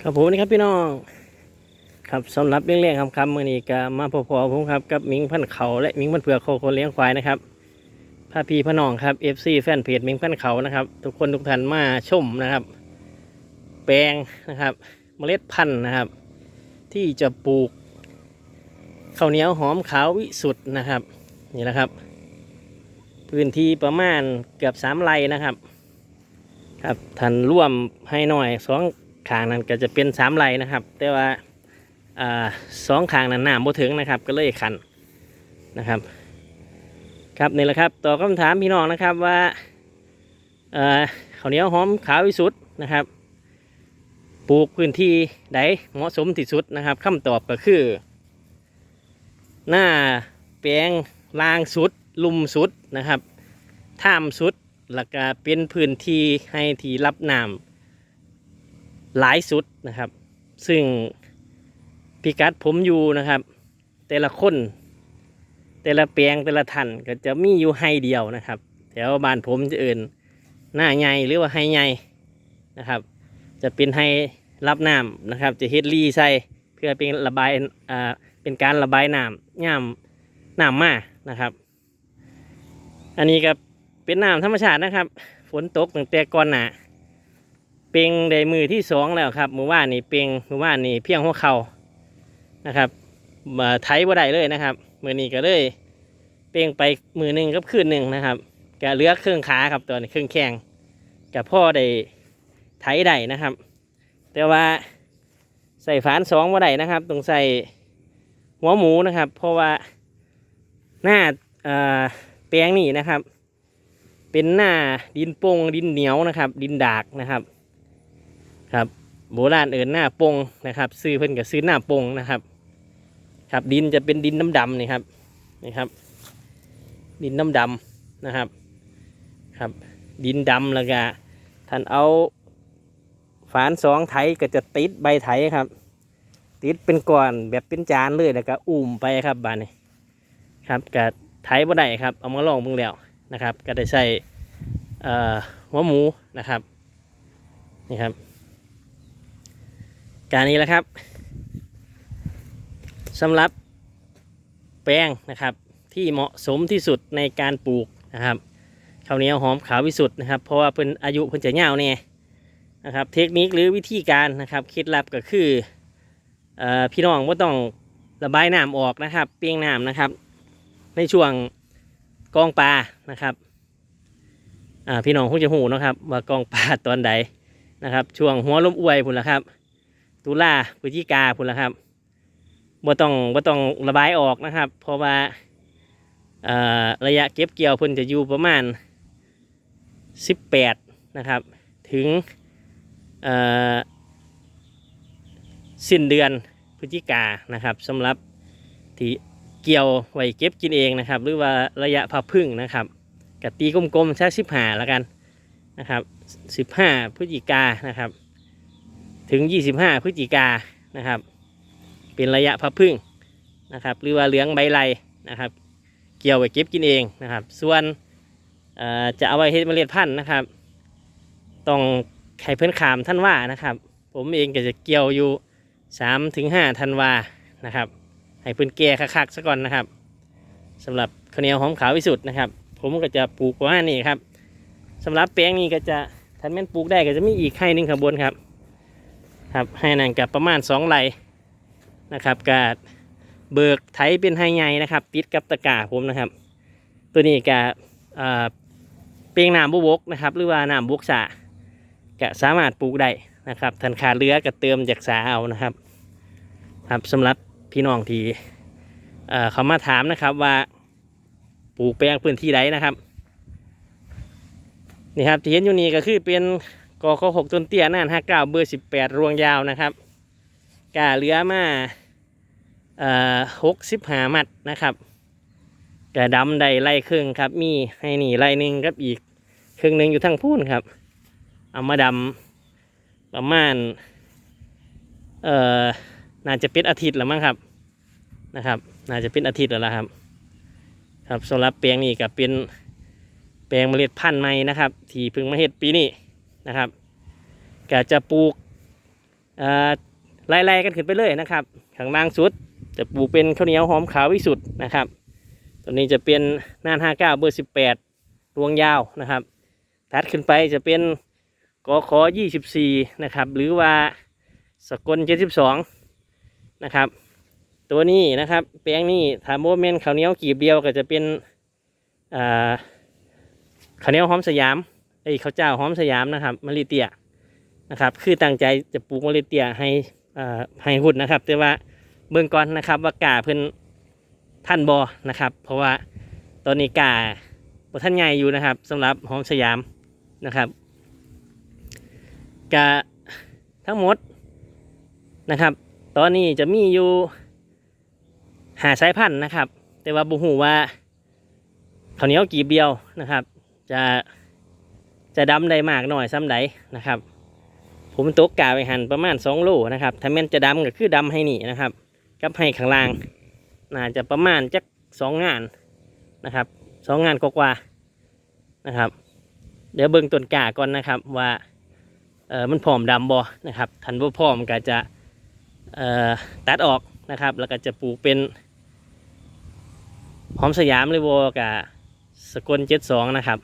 ครับผมนี่ครับพี่น้อง ครับสำหรับเรื่องเลี้ยงคำคำมื่อนี้ก็มาพอๆผมครับกับมิงพันเขาและมิงพันเผือกโคคนเลี้ยงควายนะครับพาพี่พน้องครับเอฟซีแฟนเพจมิงพันเขานะครับ ทุกคนทุกท่านมาชมนะครับ แปลงนะครับ เมล็ดพันธุ์นะครับ ที่จะปลูกข้าวเหนียวหอมขาววิสุทธ์นะครับนี่แหละครับ พื้นที่ประมาณเกือบสามไร่นะครับ ครับท่านร่วมให้หน่อยสอง ขางนั้นก็จะเป็นสามไร่นะครับ แต่ว่าอสองขางนั้นน้ำบ่ถึงนะครับ ก็เลยขันนะครับ ครับนี่แหละครับต่อบคำถามพี่น้องนะครับว่าเข้าวเหนียวหอมขาววิสุทธ์นะครับ ปลูกพื้นที่ใดเหมาะสมที่สุดนะครับคำตอบก็คือ หน้าแปลงลางสุด ลุมสุดนะครับท่ามสุดแล้วก็เป็นพื้นที่ให้ที่รับน้ำ หลายสุดนะครับ ซึ่งพิกัดผมอยู่นะครับ แต่ละคนแต่ละแปลงแต่ละทันก็จะมีอยู่ให้เดียวนะครับ แถวบ้านผมจะเอื่นหน้าใหญ่หรือว่าให้ใหญ่นะครับ จะเป็นให้รับน้ำนะครับ จะเฮ็ดรีใส่เพื่อเป็นระบายอ่าเป็นการระบายน้ำย่ำน้ำมานะครับ อันนี้ก็เป็นน้ำธรรมชาตินะครับ ฝนตกตั้งแต่ก่อนหนา เปียงได้มือที่สองแล้วครับมือว่านนี่เปียงมือว่านนี่เพียงหัวเข่านะครับมาไถบ่ได้เลยนะครับมือนี้ก็เลยเปียงไปมือหนึ่งกับคืนหนึ่งนะครับก็เลือกเครื่องขาครับตัวนี้เครื่องแข้งกับพ่อได้ไถได้นะครับ แต่ว่าใส่ฝานสองบ่ได้นะครับต้องใส่หัวหมูนะครับ เพราะว่าหน้าเออแปลงนี่นะครับ เป็นหน้าดินโป่งดินเหนียวนะครับ ดินดากนะครับ ครับโบราณเอินหน้าโป่งนะครับ ซื้อเพิ่นกับซื้อหน้าโป่งนะครับ ครับดินจะเป็นดินน้ำดำนี่ครับนี่ครับ ดินน้ำดำนะครับครับ ดินดำแล้วก็ท่านเอาฝานสองไถก็จะติดใบไถครับ ติดเป็นก้อนแบบเป็นจานเลยแล้วก็อุ้มไปครับบานนี้ครับก็ไถบ่ได้ครับเอามาลองเบิ่งแล้วนะครับ ก็ได้ใส่หัวหมูนะครับนี่ครับ การนี้แหละครับสำหรับแป้งนะครับที่เหมาะสมที่สุดในการปลูกนะครับข้าวเหนียวหอมขาววิสุทธ์นะครับ เพราะว่าเพิ่นอายุเพิ่นจะยาวแน่ยนะครับเทคนิคหรือวิธีการนะครับเคล็ดลับก็คือออพี่น้องว่าต้องระบายน้ำออกนะครับ เปียงน้ำนะครับ ในช่วงกองปลานะครับพี่น้องคงจะหูนะครับ ว่ากองปลาตอนใดนะครับ ช่วงหัวลมอวยพุ่นละครับ ตุลาพฤศจิกาพุ่นละครับบ่ต้องบ่ต้องระบายออกนะครับ เพราะว่าระยะเก็บเกี่ยวเพิ่นจะอยู่ประมาณ 18 นะครับ ถึงสิ้นเดือนพฤศจิกานะครับสำหรับที่เกี่ยวไว้เก็บกินเองนะครับ หรือว่าระยะพับพึ่งนะครับกตีกลมๆสักสิบห้าแล้วกันนะครับสิบห้าพฤศจิกานะครับ ถึงยี่สิบห้าพฤศจิกานะครับ เป็นระยะพับพึ่งนะครับหรือว่าเหลืองใบไลนะครับ เกี่ยวไว้เก็บกินเองนะครับ ส่วนจะเอาไว้เฮ็ดเมล็ดพันธุ์นะครับ ต้องไข่เพิ่นขามท่านว่านะครับ ผมเองก็จะเกี่ยวอยู่สามถึงห้าธันวานะครับ ให้เพิ่นแก่คักๆซะก่อนนะครับสำหรับข้าวเหนียวหอมขาววิสุทธ์นะครับ ผมก็จะปลูกประมานี้ครับสำหรับแปลงนี้ก็จะทันแม่นปลูกได้ก็จะมีอีกให้หนึ่งข้างบนครับ ครับให้นั่นกับประมาณสองไร่นะครับกาเบิกไถเป็นไฮใหญ่นะครับ ติดกับตะก้าผมนะครับ ตัวนี้กะเปียงน้ำบุบกนะครับ หรือว่าน้ำบุกสาก็สามารถปลูกได้นะครับทันขาดเรือก็เติมจากสาเอานะครับ ครับสำหรับพี่น้องที่เอ่อเขามาถามนะครับว่าปลูกแปลงพื้นที่ใดนะครับนี่ครับที่เห็นอยู่นี่ก็คือเป็น กอข้อหกต้นเตี้ยน่านห้าเก้าเบอร์สิบแปดรวงยาวนะครับกาเหลือมาเอ่อหกสิบหามัดนะครับกระดำใดไล่ครึ่งครับ มีให้นี่ไล่หนึ่งครับอีกครึ่งหนึ่งอยู่ทางพูนครับ เอามาดำประมาณเอ่อน่าจะเป็นอาทิตย์แล้วมั้งครับนะครับ น่าจะเป็นอาทิตย์แล้วละครับ ครับสำหรับแปลงนี้ก็เป็นแปลงเมล็ดพันธุ์ใหม่นะครับ ที่เพิ่งมาเฮ็ดปีนี้ นะครับก็จะปลูกไล่ๆกันขึ้นไปเลยนะครับข้างล่างสุดจะปลูกเป็นข้าวเหนียวหอมขาววิสุทธ์นะครับตัวนี้จะเป็นน่าน59เบอร์18รวงยาวนะครับถัดขึ้นไปจะเป็นกอขอ24นะครับ หรือว่าสกล72นะครับ ตัวนี้นะครับแปลงนี้ถามโมเมนข้าวเหนียวกีบเดียวก็จะเป็นข้าวเหนียวหอมสยาม ไอ้ข้าวเจ้าหอมสยามนะครับมะลิเตียนะครับ คือตั้งใจจะปลูกมะลิเตียให้อ่าให้หุ่นนะครับ แต่ว่าเบื้องก่อนนะครับว่ากาเพิ่นท่านบอนะครับ เพราะว่าตอนนี้กาบท่านใหญ่อยู่นะครับสำหรับหอมสยามนะครับกาทั้งหมดนะครับ ตอนนี้จะมีอยู่หาสายพันธุ์นะครับ แต่ว่าบุหูว่าข้าวเหนียวกีบเดียวนะครับ จะ จะดำได้มากหน่อยซ้ำใดนะครับ ผมตกกาไปหันประมาณ 2 โลนะครับ ถ้าแม่นจะดำก็คือดำให้นี่นะครับ กับให้ข้างล่าง น่าจะประมาณจักสองงานนะครับสองงานกว่าๆนะครับ เดี๋ยวเบิ่งต้นกาก่อนนะครับว่าเออมันพร้อมดำบ่นะครับทันบ่พร้อมก็จะเอ่อตัดออกนะครับ แล้วก็จะปลูกเป็นหอมสยามเลยวอกับสกลเจ็ดสองนะครับ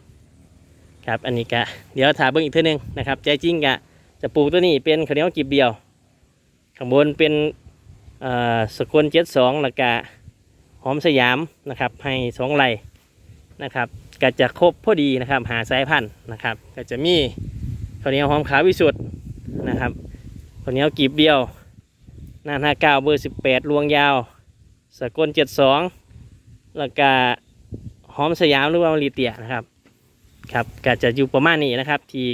ครับอันนี้ก็เดี๋ยวถาเบิ่งอีกเทีนึงนะครับใจจริงกะจะปลูกตัวนี้เป็นข้าวเหนียวกีบเดียวข้างบนเป็นสกลเจ็ดสองล้วก็หอมสยามนะครับให้สองไร่นะครับก็จะครบพอดีนะครับหาสายพันธุ์นะครับก็จะมีข้าวเหนียวหอมขาววิสุทธ์นะครับข้าวเหนียวกีบเดียวหน้าห้าเก้าเบอร์สิบแปดลวงยาว สกลเจ็ดสองล้วก็หอมสยามหรือว่ามะลิเตียนะครับ ครับก็จะอยู่ประมาณนี้นะครับ ที่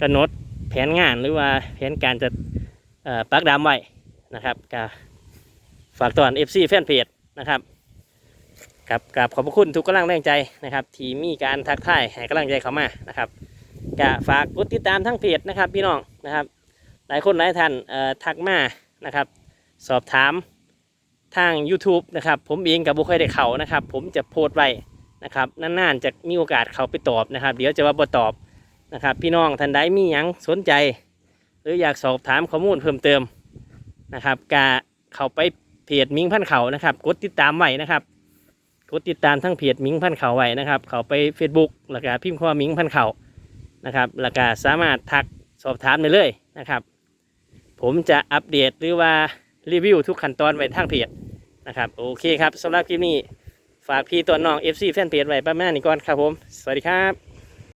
กำหนดแผนงานหรือว่าแผนการจะปักดามไว้นะครับก็ฝากตอน FC แฟนเพจนะครับครับกับขอบพระคุณทุกกำลังแรงใจนะครับที่มีการทักทายให้กำลังใจเขามานะครับก็ฝากกดติดตามทั้งเพจนะครับพี่น้องนะครับ หลายคนหลายท่านทักมานะครับ สอบถามทาง YouTube นะครับ ผมเองกับบุคคลได้เขานะครับ ผมจะโพสต์ไว้ นะครับนานๆจะมีโอกาสเขาไปตอบนะครับ เดี๋ยวจะว่าบ่ตอบนะครับ พี่น้องท่านใดมีหยังสนใจ หรืออยากสอบถามข้อมูลเพิ่มเติมนะครับกาเขาไปเพจมิงพันเขานะครับกดติดตามไว้นะครับกดติดตามทั้งเพจมิงพันเขาไว้นะครับ เขาไป Facebook แล้วก็พิมพ์คำว่ามิงพันเขานะครับแล้วก็สามารถทักสอบถามได้เลยนะครับ ผมจะอัปเดตหรือว่ารีวิวทุกขั้นตอนไว้ทางเพจนะครับโอเคครับสำหรับคลิปนี้ ฝากพี่ตัวน้อง FC แฟนเพจไว้ประมาณนี้ก่อนครับผม สวัสดีครับ